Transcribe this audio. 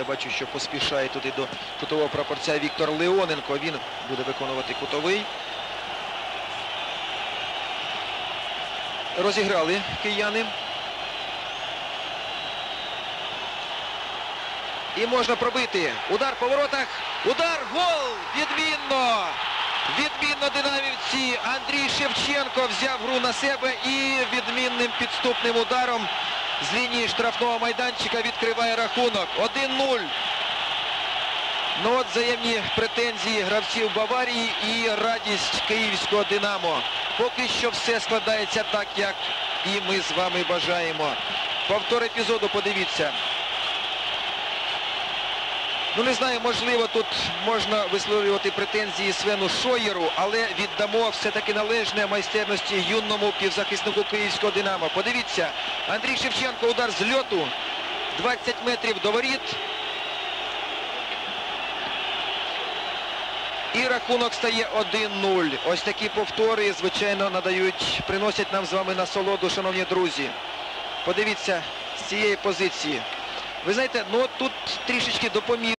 Я бачу, що поспішає туди до кутового прапорця Віктор Леоненко. Він буде виконувати кутовий. Розіграли кияни. І можна пробити. Удар по воротах. Удар, гол! Відмінно! Відмінно динамівці. Андрій Шевченко взяв гру на себе і відмінним підступним ударом з лінії штрафного майданчика відкриває рахунок. 1-0. Ну от взаємні претензії гравців Баварії і радість київського Динамо. Поки що все складається так, як і ми з вами бажаємо. Повтор епізоду подивіться. Ну не знаю, можливо, тут можна висловлювати претензії Свену Шоєру, але віддамо все-таки належне майстерності юному півзахиснику київського Динамо. Подивіться, Андрій Шевченко удар з льоту. 20 метрів до воріт. І рахунок стає 1-0. Ось такі повтори, звичайно, надають, приносять нам з вами насолоду, шановні друзі. Подивіться з цієї позиції. Ви знаєте, ну тут трішечки допоміг.